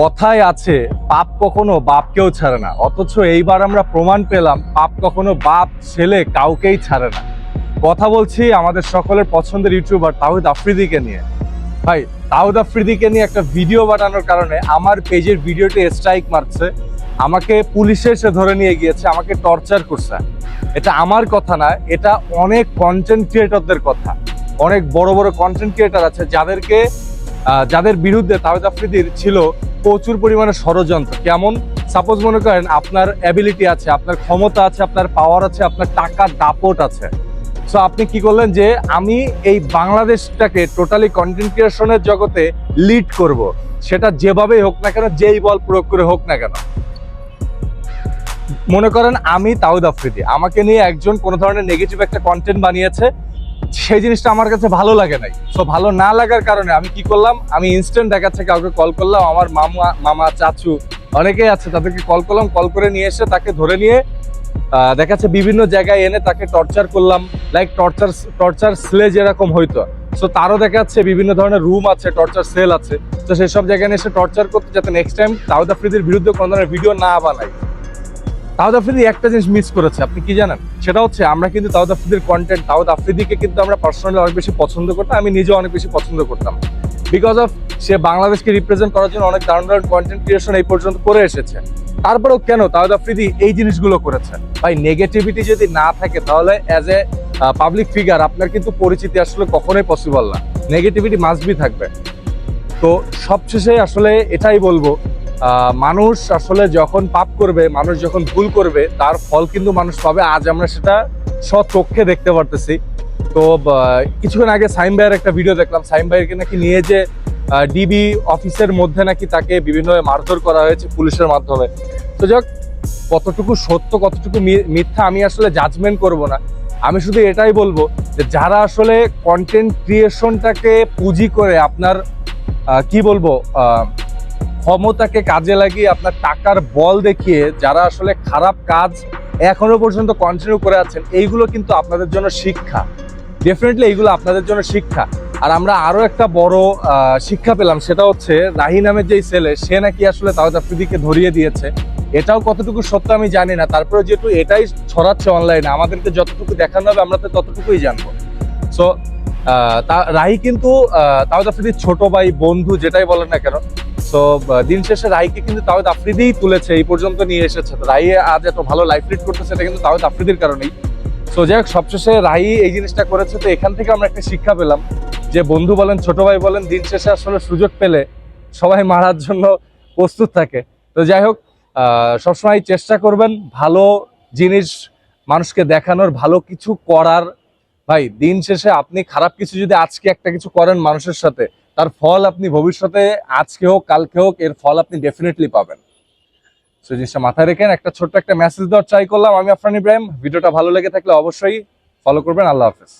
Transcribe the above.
কথায় আছে, পাপ কখনো বাপকেও ছাড়ে না। অথচ এইবার আমরা প্রমাণ পেলাম, পাপ কখনো বাপ, ছেলে কাউকেই ছাড়ে না। কথা বলছি আমাদের সকলের পছন্দের ইউটিউবার তাহিদ আফ্রিদিকে নিয়ে। ভাই, তাহিদ আফ্রিদিকে নিয়ে একটা ভিডিও বানানোর কারণে আমার পেজের ভিডিওটি স্ট্রাইক মারছে। আমাকে পুলিশে এসে ধরে নিয়ে গিয়েছে, আমাকে টর্চার করছে। এটা আমার কথা না, এটা অনেক কন্টেন্ট ক্রিয়েটরদের কথা। অনেক বড় বড় কন্টেন্ট ক্রিয়েটর আছে যাদেরকে যাদের বিরুদ্ধে তাহিদ আফ্রিদির ছিল প্রচুর পরিমাণে ষড়যন্ত্র। কেমন? সাপোজ মনে করেন আপনার অ্যাবিলিটি আছে, আপনার ক্ষমতা আছে, আপনার পাওয়ার আছে, আপনার টাকার দাপট আছে। সো আপনি কি করলেন যে, আমি এই বাংলাদেশটাকে টোটালি কন্টেন্ট ক্রিয়েশনের জগতে লিড করব। সেটা যেভাবেই হোক না কেন, যেই বল প্রয়োগ করে হোক না কেন। মনে করেন আমি তাওদ আফ্রিদি। আমাকে নিয়ে একজন কোনো ধরনের নেগেটিভ একটা কন্টেন্ট বানিয়েছে। সেই জিনিসটা আমার কাছে ভালো লাগে নাই। সো ভালো না লাগার কারণে আমি কি করলাম? আমি ইনস্ট্যান্ট দেখাচ্ছে কাউকে কল করলাম। আমার মামা মামা চাচু অনেকেই আছে তাদেরকে কল করলাম। কল করে নিয়ে এসে তাকে ধরে নিয়ে আহ, দেখাচ্ছে বিভিন্ন জায়গায় এনে তাকে টর্চার করলাম। লাইক টর্চার টর্চার স্লে যেরকম হইতো। সো তারও দেখা যাচ্ছে বিভিন্ন ধরনের রুম আছে টর্চার সেল আছে। তো সেসব জায়গায় এসে টর্চার করতে যাতে নেক্সট টাইম তাওদ আফ্রিদির বিরুদ্ধে কোনো ধরনের ভিডিও না বানাই তাওদ আফ্রিদি একটা জিনিস মিস করেছে, আপনি কি জানেন? সেটা হচ্ছে আমরা কিন্তু তাওদ আফ্রিদির কন্টেন্ট তাওদ আফ্রিদিকে কিন্তু আমরা পার্সোনালি অনেক বেশি পছন্দ করতাম, আমি নিজেও অনেক বেশি পছন্দ করতাম। বিকজ অফ সে বাংলাদেশকে রিপ্রেজেন্ট করার জন্য অনেক দারুণ দারুণ কন্টেন্ট ক্রিয়েশন এই পর্যন্ত করে এসেছে। তারপরেও কেন তাওদ আফ্রিদি এই জিনিসগুলো করেছে? ভাই নেগেটিভিটি যদি না থাকে, তাহলে অ্যাজ এ পাবলিক ফিগার আপনার কিন্তু পরিচিতি আসলে কখনোই পসিবল না। নেগেটিভিটি মাস্ট বি থাকবে। তো সবশেষে আসলে এটাই বলব মানুষ আসলে যখন পাপ করবে, মানুষ যখন ভুল করবে, তার ফল কিন্তু মানুষ পাবে। আজ আমরা সেটা চোখে দেখতে পারতেছি। তো কিছুক্ষণ আগে সাইম ভাইয়ের একটা ভিডিও দেখলাম। সাইম ভাইকে নাকি নিয়ে যে ডিবি অফিসের মধ্যে নাকি তাকে বিভিন্নভাবে মারধর করা হয়েছে পুলিশের মাধ্যমে। তো যাক, কতটুকু সত্য, কতটুকু মিথ্যা আমি আসলে জাজমেন্ট করব না। আমি শুধু এটাই বলব যে, যারা আসলে কন্টেন্ট ক্রিয়েশনটাকে পুঁজি করে আপনার কি বলব ক্ষমতাকে কাজে লাগিয়ে আপনার টাকার বল দেখিয়ে যারা আসলে খারাপ কাজ এখনও পর্যন্ত কন্টিনিউ করে আছেন, এইগুলো কিন্তু আপনাদের জন্য শিক্ষা। ডেফিনেটলি এইগুলো আপনাদের জন্য শিক্ষা। আর আমরা আরও একটা বড় শিক্ষা পেলাম, সেটা হচ্ছে রাহি নামের যেই ছেলে, সে নাকি আসলে তাওয়াজ আফ্রিদিকে ধরিয়ে দিয়েছে। এটাও কতটুকু সত্য আমি জানি না, তারপরে যেহেতু এটাই ছড়াচ্ছে অনলাইনে আমাদেরকে যতটুকু দেখানো হবে আমরা তো ততটুকুই জানব। সো রাহি কিন্তু তাওয়াজ আফ্রিদির ছোট ভাই, বন্ধু, যেটাই বলেন না কেন সো দিন শেষে রাইকে কিন্তু তাওয়াদ আফ্রিদিই তুলেছে, এই পর্যন্ত নিয়ে এসেছে। তো রাই আজ এত ভালো লাইফ লিড করতেছে, এটা কিন্তু তাওয়াদ আফ্রিদির কারণেই। সো যাই হোক, সবশেষে রাই এই জিনিসটা করেছে, তো এখান থেকে আমরা একটা শিক্ষা পেলাম যে বন্ধু বলেন, ছোট ভাই বলেন, দিন শেষে আসলে সুযোগ পেলে সবাই মারার জন্য প্রস্তুত থাকে। তো যাই হোক সবসময় চেষ্টা করবেন ভালো জিনিস মানুষকে দেখানোর, ভালো কিছু করার ভাই, দিন শেষে আপনি খারাপ কিছু যদি আজকে একটা কিছু করেন মানুষের সাথে, তার ফল আপনি ভবিষ্যতে আজকে হোক, কালকে হোক, এর ফল আপনি ডেফিনেটলি পাবেন। সেই জিনিসটা মাথায় রেখেন একটা ছোট্ট একটা মেসেজ দেওয়ার ট্রাই করলাম আমি, আফরান ইব্রাহিম। ভিডিওটা ভালো লেগে থাকলে অবশ্যই ফলো করবেন। আল্লাহ হাফেজ।